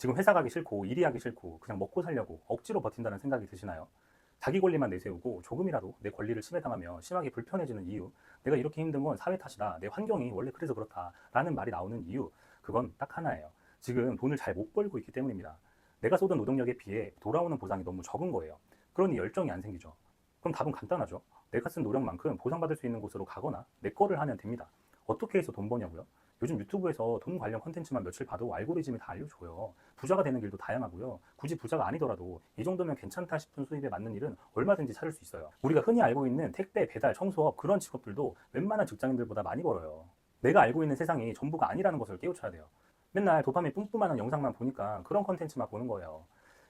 지금 회사 가기 싫고 일이 하기 싫고 그냥 먹고 살려고 억지로 버틴다는 생각이 드시나요? 자기 권리만 내세우고 조금이라도 내 권리를 침해당하며 심하게 불편해지는 이유, 내가 이렇게 힘든 건 사회 탓이다, 내 환경이 원래 그래서 그렇다라는 말이 나오는 이유, 그건 딱 하나예요. 지금 돈을 잘 못 벌고 있기 때문입니다. 내가 쏟은 노동력에 비해 돌아오는 보상이 너무 적은 거예요. 그러니 열정이 안 생기죠. 그럼 답은 간단하죠. 내가 쓴 노력만큼 보상받을 수 있는 곳으로 가거나 내 거를 하면 됩니다. 어떻게 해서 돈 버냐고요? 요즘 유튜브에서 돈 관련 컨텐츠만 며칠 봐도 알고리즘이 다 알려줘요. 부자가 되는 길도 다양하고요. 굳이 부자가 아니더라도 이 정도면 괜찮다 싶은 수입에 맞는 일은 얼마든지 찾을 수 있어요. 우리가 흔히 알고 있는 택배, 배달, 청소업 그런 직업들도 웬만한 직장인들보다 많이 벌어요. 내가 알고 있는 세상이 전부가 아니라는 것을 깨우쳐야 돼요. 맨날 도파민 뿜뿜하는 영상만 보니까 그런 컨텐츠만 보는 거예요.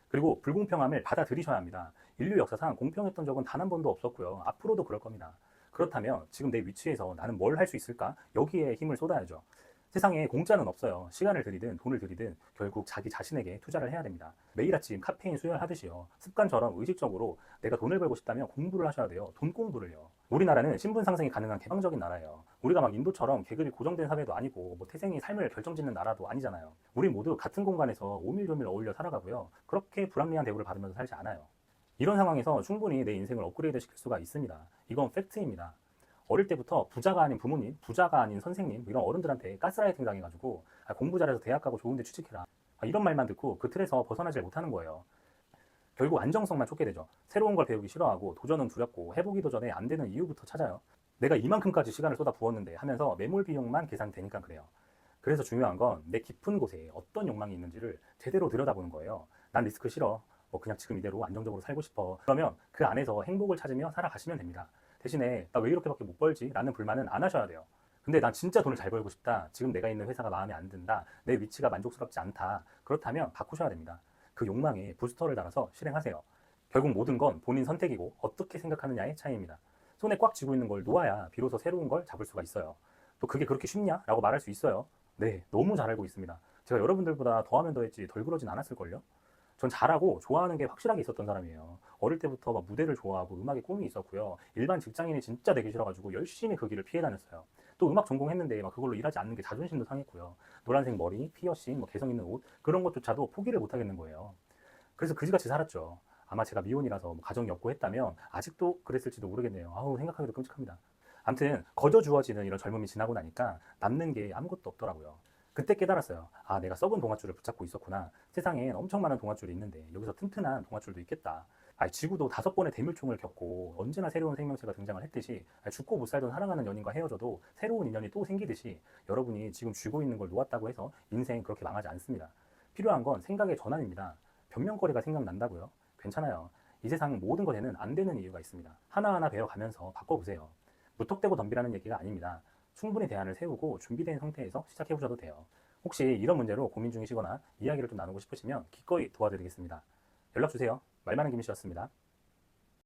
그리고 불공평함을 받아들이셔야 합니다. 인류 역사상 공평했던 적은 단 한 번도 없었고요. 앞으로도 그럴 겁니다. 그렇다면 지금 내 위치에서 나는 뭘 할 수 있을까? 여기에 힘을 쏟아야죠. 세상에 공짜는 없어요. 시간을 들이든 돈을 들이든 결국 자기 자신에게 투자를 해야 됩니다. 매일 아침 카페인 수혈하듯이요. 습관처럼 의식적으로 내가 돈을 벌고 싶다면 공부를 하셔야 돼요. 돈 공부를요. 우리나라는 신분 상승이 가능한 개방적인 나라예요. 우리가 막 인도처럼 계급이 고정된 사회도 아니고 뭐 태생이 삶을 결정짓는 나라도 아니잖아요. 우리 모두 같은 공간에서 오밀조밀 어울려 살아가고요. 그렇게 불합리한 대우를 받으면서 살지 않아요. 이런 상황에서 충분히 내 인생을 업그레이드 시킬 수가 있습니다. 이건 팩트입니다. 어릴 때부터 부자가 아닌 부모님, 부자가 아닌 선생님 이런 어른들한테 가스라이팅 당해가지고 아, 공부 잘해서 대학 가고 좋은 데 취직해라 아, 이런 말만 듣고 그 틀에서 벗어나질 못하는 거예요. 결국 안정성만 쫓게 되죠. 새로운 걸 배우기 싫어하고 도전은 두렵고 해보기도 전에 안 되는 이유부터 찾아요. 내가 이만큼까지 시간을 쏟아 부었는데 하면서 매몰 비용만 계산되니까 그래요. 그래서 중요한 건 내 깊은 곳에 어떤 욕망이 있는지를 제대로 들여다보는 거예요. 난 리스크 싫어. 뭐 그냥 지금 이대로 안정적으로 살고 싶어. 그러면 그 안에서 행복을 찾으며 살아가시면 됩니다. 대신에 나 왜 이렇게밖에 못 벌지? 라는 불만은 안 하셔야 돼요. 근데 난 진짜 돈을 잘 벌고 싶다. 지금 내가 있는 회사가 마음에 안 든다. 내 위치가 만족스럽지 않다. 그렇다면 바꾸셔야 됩니다. 그 욕망에 부스터를 달아서 실행하세요. 결국 모든 건 본인 선택이고 어떻게 생각하느냐의 차이입니다. 손에 꽉 쥐고 있는 걸 놓아야 비로소 새로운 걸 잡을 수가 있어요. 또 그게 그렇게 쉽냐? 라고 말할 수 있어요. 네, 너무 잘 알고 있습니다. 제가 여러분들보다 더하면 더했지 덜 그러진 않았을걸요? 전 잘하고 좋아하는 게 확실하게 있었던 사람이에요. 어릴 때부터 막 무대를 좋아하고 음악에 꿈이 있었고요. 일반 직장인이 진짜 되기 싫어가지고 열심히 그 길을 피해 다녔어요. 또 음악 전공했는데 막 그걸로 일하지 않는 게 자존심도 상했고요. 노란색 머리, 피어싱, 뭐 개성 있는 옷 그런 것조차도 포기를 못 하겠는 거예요. 그래서 그지같이 살았죠. 아마 제가 미혼이라서 뭐 가정이 없고 했다면 아직도 그랬을지도 모르겠네요. 아우 생각하기도 끔찍합니다. 아무튼 거저 주어지는 이런 젊음이 지나고 나니까 남는 게 아무것도 없더라고요. 그때 깨달았어요. 아, 내가 썩은 동아줄을 붙잡고 있었구나. 세상엔 엄청 많은 동아줄이 있는데 여기서 튼튼한 동아줄도 있겠다. 아, 지구도 다섯 번의 대물총을 겪고 언제나 새로운 생명체가 등장을 했듯이 아, 죽고 못 살던 사랑하는 연인과 헤어져도 새로운 인연이 또 생기듯이 여러분이 지금 쥐고 있는 걸 놓았다고 해서 인생 그렇게 망하지 않습니다. 필요한 건 생각의 전환입니다. 변명거리가 생각난다고요? 괜찮아요. 이 세상 모든 것에는 안 되는 이유가 있습니다. 하나하나 배워가면서 바꿔보세요. 무턱대고 덤비라는 얘기가 아닙니다. 충분히 대안을 세우고 준비된 상태에서 시작해 보셔도 돼요. 혹시 이런 문제로 고민 중이시거나 이야기를 좀 나누고 싶으시면 기꺼이 도와드리겠습니다. 연락 주세요. 말 많은 김씨였습니다.